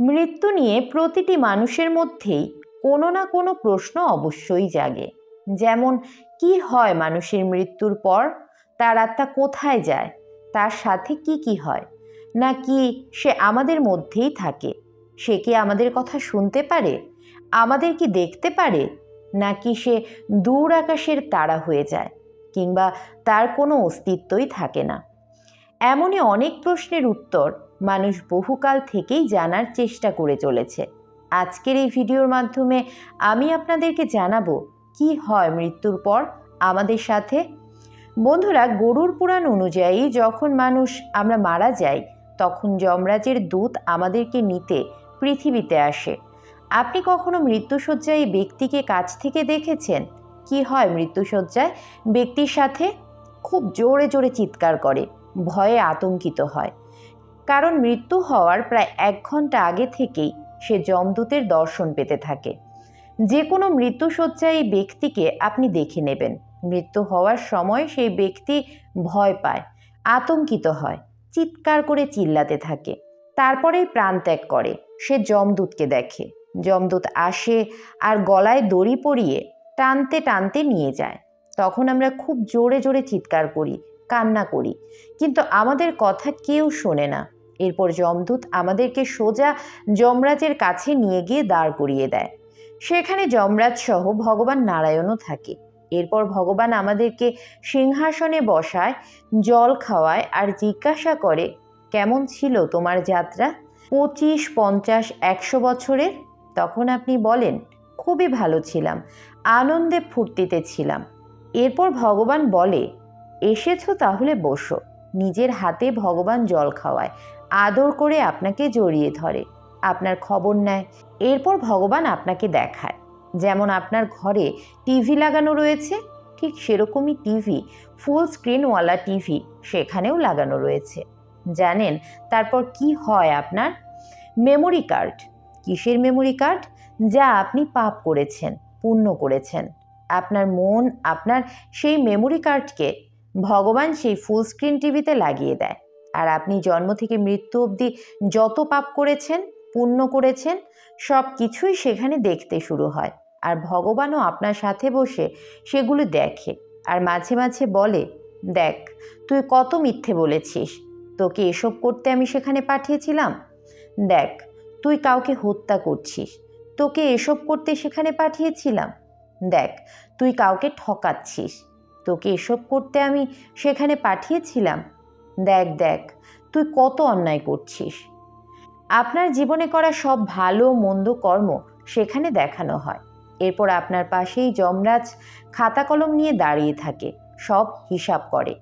মৃত্যু নিয়ে প্রতিটি মানুষের মধ্যেই কোনো না কোনো প্রশ্ন অবশ্যই জাগে। যেমন, কি হয় মানুষের মৃত্যুর পর? তার আত্মা কোথায় যায়? তার সাথে কি কি হয়? নাকি সে আমাদের মধ্যেই থাকে? সে কি আমাদের কথা শুনতে পারে? আমাদের কি দেখতে পারে? নাকি সে দূর আকাশের তারা হয়ে যায়? কিংবা তার কোনো অস্তিত্বই থাকে না? এমনই অনেক প্রশ্নের উত্তর মানুষ বহুকাল থেকেই জানার চেষ্টা করে চলেছে। আজকের এই ভিডিওর মাধ্যমে আমি আপনাদেরকে জানাব, কি হয় মৃত্যুর পর আমাদের সাথে? বন্ধুরা, গরুর পুরাণ অনুযায়ী যখন মানুষ আমরা মারা যাই, তখন যমরাজের দূত আমাদেরকে নিতে পৃথিবীতে আসে। আপনি কখনো মৃত্যুসজ্জায় ব্যক্তিকে কাছ থেকে দেখেছেন? কি হয় মৃত্যুসজ্জায় ব্যক্তির সাথে খুব জোরে জোরে চিৎকার করে, ভয়ে আতঙ্কিত হয়। কারণ মৃত্যু হওয়ার প্রায় এক ঘণ্টা আগে থেকেই সে যমদূতের দর্শন পেতে থাকে। যে কোনো মৃত্যুসজ্জায় এই ব্যক্তিকে আপনি দেখে নেবেন। মৃত্যু হওয়ার সময় সেই ব্যক্তি ভয় পায়, আতঙ্কিত হয়, চিৎকার করে চিল্লাতে থাকে। তারপরেই প্রাণ ত্যাগ করে, সে যমদূতকে দেখে। যমদূত আসে আর গলায় দড়ি পরিয়ে টানতে টানতে নিয়ে যায়। তখন আমরা খুব জোরে জোরে চিৎকার করি, কান্না করি। কিন্তু আমাদের কথা কেউ শোনে না। এরপর যমদূত আমাদেরকে সোজা যমরাজের কাছে নিয়ে গিয়ে দাঁড় করিয়ে দেয়। সেখানে যমরাজ সহ ভগবান নারায়ণও থাকে। এরপর ভগবান আমাদেরকে সিংহাসনে বসায়, জল খাওয়ায় আর জিজ্ঞাসা করে, কেমন ছিল তোমার যাত্রা? পঁচিশ, পঞ্চাশ, একশো বছরের? তখন আপনি বলেন, খুবই ভালো ছিলাম, আনন্দে ফুর্তিতে ছিলাম। এরপর ভগবান বলে, এসেছ তাহলে বসো। নিজের হাতে ভগবান জল খাওয়ায় আদর করে আপনাকে জড়িয়ে ধরে, আপনার খবর নেয়, এরপর ভগবান আপনাকে দেখায়। যেমন আপনার ঘরে টিভি লাগানো রয়েছে, ঠিক সেরকমই টিভি ফুল স্ক্রিনওয়ালা টিভি সেখানেও লাগানো রয়েছে। জানেন তারপর কি হয় আপনার? মেমোরি কার্ড কিসের মেমোরি কার্ড যা আপনি পাপ করেছেন পূর্ণ করেছেন। আপনার মন, আপনার সেই মেমোরি কার্ডকে ভগবান সেই ফুল স্ক্রিন টিভিতে লাগিয়ে দেয়। আর আপনি জন্ম থেকে মৃত্যু অবধি যত পাপ করেছেন, পুণ্য করেছেন, সব কিছুই সেখানে দেখতে শুরু হয়। আর ভগবানও আপনার সাথে বসে সেগুলো দেখে আর মাঝে মাঝে বলে, দেখ, তুই কত মিথ্যে বলেছিস। তোকে এসব করতে আমি সেখানে পাঠিয়েছিলাম। দেখ, তুই কাউকে হত্যা করছিস। তোকে এসব করতে সেখানে পাঠিয়েছিলাম। দেখ, তুই কাউকে ঠকাচ্ছিস। তোকে এসব করতে আমি সেখানে পাঠিয়েছিলাম। দেখ দেখ, তুই কত অন্যায় করছিস। আপনার জীবনে করা সব ভালো, মন্দ কর্ম সেখানে দেখানো হয়। এরপর আপনার পাশেই যমরাজ খাতা কলম নিয়ে দাঁড়িয়ে থাকে, সব হিসাব করে।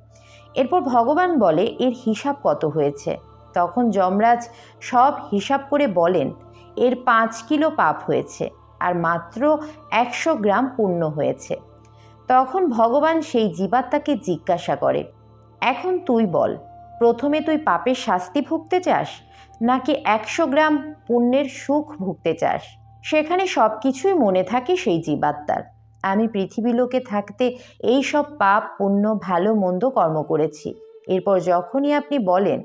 এরপর ভগবান বলে, এর হিসাব কত হয়েছে? তখন যমরাজ সব হিসাব করে বলেন, এর পাঁচ কিলো পাপ হয়েছে, আর মাত্র একশো গ্রাম পূর্ণ হয়েছে। তখন ভগবান সেই জীবাত্মাকে জিজ্ঞাসা করে, এখন তুই বল প্রথমে তুই পাপের শাস্তি ভুগতে চাস, নাকি একশো গ্রাম পুণ্যের সুখ ভুগতে চাস? সেখানে সব কিছুই মনে থাকে সেই জীবাত্মার। আমি পৃথিবী লোকে থাকতে এই সব পাপ, পুণ্য, ভালো, মন্দ কর্ম করেছি। এরপর যখনই আপনি বলেন,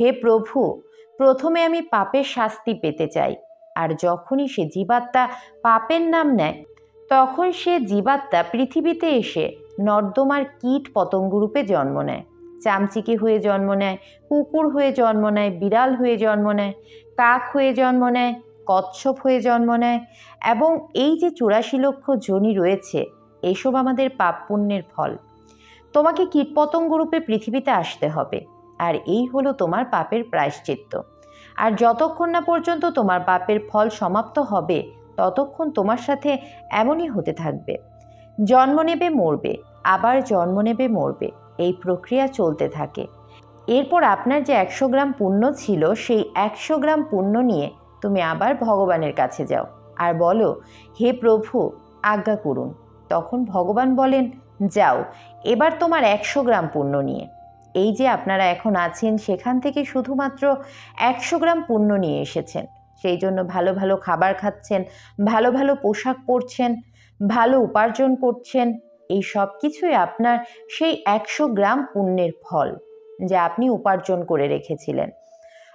হে প্রভু, প্রথমে আমি পাপের শাস্তি পেতে চাই। আর যখনই সে জীবাত্মা পাপের নাম নেয়, তখন সে জীবাত্মা পৃথিবীতে এসে নর্দমার কীট পতঙ্গরূপে জন্ম নেয়। চামচিকে হয়ে জন্ম নেয়, কুকুর হয়ে জন্ম নেয়, বিড়াল হয়ে জন্ম নেয়, কাক হয়ে জন্ম নেয়, কচ্ছপ হয়ে জন্ম নেয় এবং এই যে চুরাশি লক্ষ জনি রয়েছে, এসব আমাদের পাপ পুণ্যের ফল। তোমাকে কীটপতঙ্গ রূপে পৃথিবীতে আসতে হবে, আর এই হলো তোমার পাপের প্রায়শ্চিত্ত। আর যতক্ষণ না পর্যন্ত তোমার পাপের ফল সমাপ্ত হবে, ততক্ষণ তোমার সাথে এমনই হতে থাকবে। জন্ম নেবে, মরবে, আবার জন্ম নেবে, মরবে। এই প্রক্রিয়া চলতে থাকে। এরপর আপনার যে একশো গ্রাম পুণ্য ছিল, সেই একশো গ্রাম পুণ্য নিয়ে তুমি আবার ভগবানের কাছে যাও আর বলো, হে প্রভু, আজ্ঞা করুন। তখন ভগবান বলেন, যাও, এবার তোমার একশো গ্রাম পুণ্য নিয়ে। এই যে আপনারা এখন আছেন, সেখান থেকে শুধুমাত্র একশো গ্রাম পুণ্য নিয়ে এসেছেন। সেই জন্য ভালো ভালো খাবার খাচ্ছেন, ভালো ভালো পোশাক পরছেন, ভালো উপার্জন করছেন এই সব কিছুই আপনার সেই একশো গ্রাম পুণ্যের ফল যা আপনি উপার্জন করে রেখেছিলেন।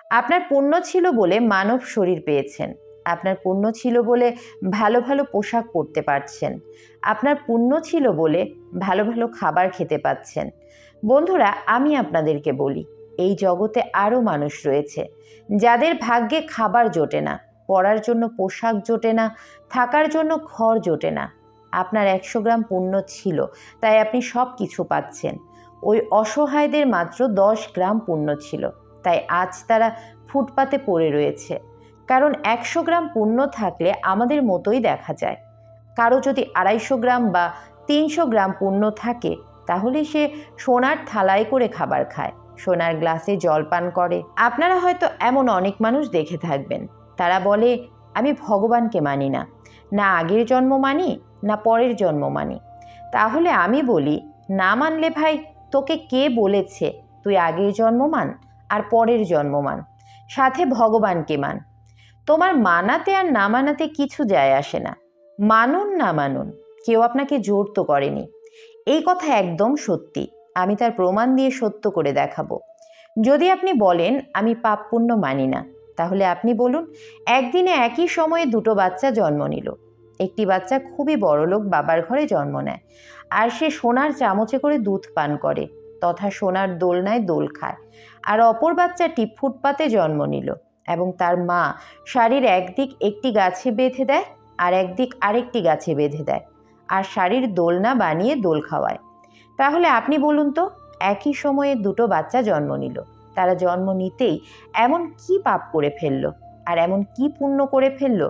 আপনার পুণ্য ছিল বলে মানব শরীর পেয়েছেন। আপনার পুণ্য ছিল বলে ভালো ভালো পোশাক পরতে পারছেন। আপনার পুণ্য ছিল বলে ভালো ভালো খাবার খেতে পাচ্ছেন। বন্ধুরা, আমি আপনাদেরকে বলি, এই জগতে আরও মানুষ রয়েছে, যাদের ভাগ্যে খাবার জোটে না পরার জন্য পোশাক জোটে না, থাকার জন্য ঘর জোটে না। আপনার একশো গ্রাম পুণ্য ছিল, তাই আপনি সব কিছু পাচ্ছেন। ওই অসহায়দের মাত্র দশ গ্রাম পুণ্য ছিল, তাই আজ তারা ফুটপাতে পড়ে রয়েছে। কারণ একশো গ্রাম পুণ্য থাকলে আমাদের মতোই দেখা যায়। কারও যদি আড়াইশো গ্রাম বা তিনশো গ্রাম পুণ্য থাকে, তাহলে সে সোনার থালায় করে খাবার খায়, সোনার গ্লাসে জল পান করে। আপনারা হয়তো এমন অনেক মানুষ দেখে থাকবেন। তারা বলে, আমি ভগবানকে মানি না। না আগের জন্ম মানি না পরের জন্ম মানি। তাহলে আমি বলি, না মানলে ভাই, তোকে কে বলেছে তুই আগের জন্ম মান আর পরের জন্ম মান? সাথে ভগবানকে মান। তোমার মানাতে আর না মানাতে কিছু যায় আসে না। মানুন না মানুন, কেউ আপনাকে জোর তো করেনি। এই কথা একদম সত্যি, আমি তার প্রমাণ দিয়ে সত্য করে দেখাবো। যদি আপনি বলেন, আমি পাপ পুণ্য মানি না, তাহলে আপনি বলুন, একদিনে একই সময়ে দুটো বাচ্চা জন্ম নিল। একটি বাচ্চা খুবই বড়লোক বাবার ঘরে জন্ম নেয়। আর সে সোনার চামচে করে দুধ পান করে, তথা সোনার দোলনায় দোল খায়। আর অপর বাচ্চাটি ফুটপাতে জন্ম নিল এবং তার মা শাড়ির একদিক একটি গাছে বেঁধে দেয় আর একদিক আরেকটি গাছে বেঁধে দেয় আর শাড়ির দোলনা বানিয়ে দোল খাওয়ায়। তাহলে আপনি বলুন তো, একই সময়ে দুটো বাচ্চা জন্ম নিল। তারা জন্ম নিতেই এমন কি পাপ করে ফেলল? আর এমন কি পুণ্য করে ফেলল,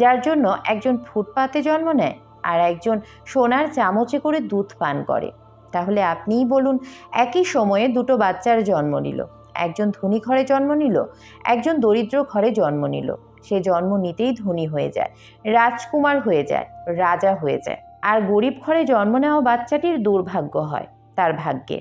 যার জন্য একজন ফুটপাতে জন্ম নেয় আর একজন সোনার চামচে করে দুধ পান করে। তাহলে আপনিই বলুন, একই সময়ে দুটো বাচ্চার জন্ম নিল। একজন ধনী ঘরে জন্ম নিল, একজন দরিদ্র ঘরে জন্ম নিল। সে জন্ম নিতেই ধনী হয়ে যায়, রাজকুমার হয়ে যায়, রাজা হয়ে যায়। আর গরিব ঘরে জন্ম নেওয়া বাচ্চাটির দুর্ভাগ্য হয়, তার ভাগ্যে।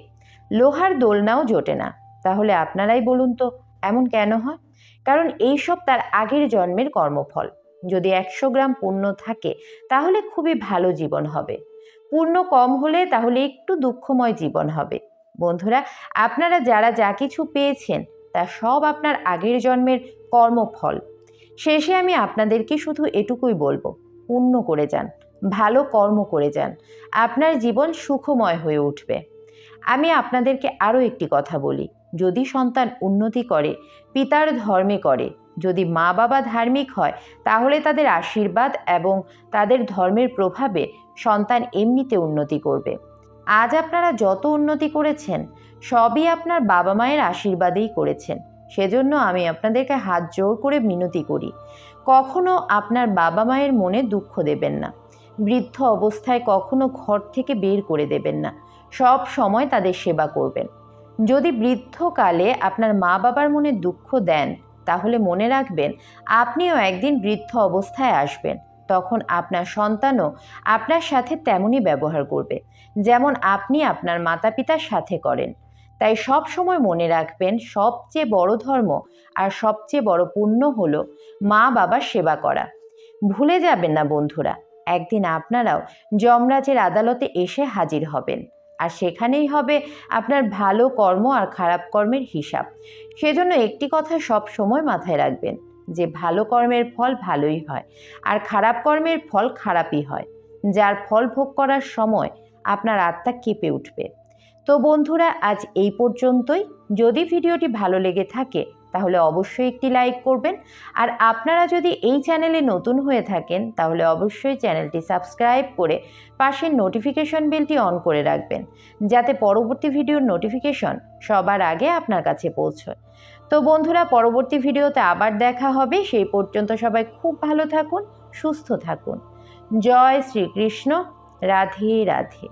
লোহার দোলনাও জোটে না। তাহলে আপনারাই বলুন তো এমন কেন হয়? কারণ এইসব তার আগের জন্মের কর্মফল। যদি একশো গ্রাম পুণ্য থাকে, তাহলে খুবই ভালো জীবন হবে। পুণ্য কম হলে তাহলে একটু দুঃখময় জীবন হবে। বন্ধুরা, আপনারা যারা যা কিছু পেয়েছেন, তা সব আপনার আগের জন্মের কর্মফল। শেষে আমি আপনাদেরকে শুধু এটুকুই বলব পুণ্য করে যান, ভালো কর্ম করে যান, আপনার জীবন সুখময় হয়ে উঠবে। আমি আপনাদেরকে আরও একটি কথা বলি যদি সন্তান উন্নতি করে, পিতার ধর্মে করে, যদি মা বাবা ধার্মিক হয়, তাহলে তাদের আশীর্বাদ এবং তাদের ধর্মের প্রভাবে সন্তান এমনিতে উন্নতি করবে। আজ আপনারা যত উন্নতি করেছেন, সবই আপনার বাবা মায়ের আশীর্বাদেই করেছেন। সেজন্য আমি আপনাদেরকে হাত জোর করে মিনতি করি। কখনো আপনার বাবা মায়ের মনে দুঃখ দেবেন না। বৃদ্ধ অবস্থায় কখনো ঘর থেকে বের করে দেবেন না। সব সময় তাদের সেবা করবেন। যদি বৃদ্ধকালে আপনার মা বাবার মনে দুঃখ দেন, তাহলে মনে রাখবেন আপনিও একদিন বৃদ্ধ অবস্থায় আসবেন। তখন আপনার সন্তানও আপনার সাথে তেমনই ব্যবহার করবে, যেমন আপনি আপনার মাতা পিতার সাথে করেন। তাই সব সময় মনে রাখবেন সবচেয়ে বড় ধর্ম আর সবচেয়ে বড় পুণ্য হল মা বাবার সেবা করা। ভুলে যাবেন না বন্ধুরা, একদিন আপনারাও যমরাজের আদালতে এসে হাজির হবেন। আর সেখানেই হবে আপনার ভালো কর্ম আর খারাপ কর্মের হিসাব। সেজন্য একটি কথা সব সময় মাথায় রাখবেন যে ভালো কর্মের ফল ভালোই হয় আর খারাপ কর্মের ফল খারাপই হয়। যার ফল ভোগ করার সময় আপনার আত্মা কেঁপে উঠবে। তো বন্ধুরা, আজ এই পর্যন্তই। যদি ভিডিওটি ভালো লেগে থাকে তাহলে অবশ্যই একটি লাইক করবেন। আর আপনারা যদি এই চ্যানেলে নতুন হয়ে থাকেন, তাহলে অবশ্যই চ্যানেলটি সাবস্ক্রাইব করে পাশের নোটিফিকেশন বেলটি অন করে রাখবেন, যাতে পরবর্তী ভিডিওর নোটিফিকেশন সবার আগে আপনার কাছে পৌঁছয়। তো বন্ধুরা, পরবর্তী ভিডিওতে আবার দেখা হবে। সেই পর্যন্ত সবাই খুব ভালো থাকুন, সুস্থ থাকুন। জয় শ্রীকৃষ্ণ। রাধে রাধে।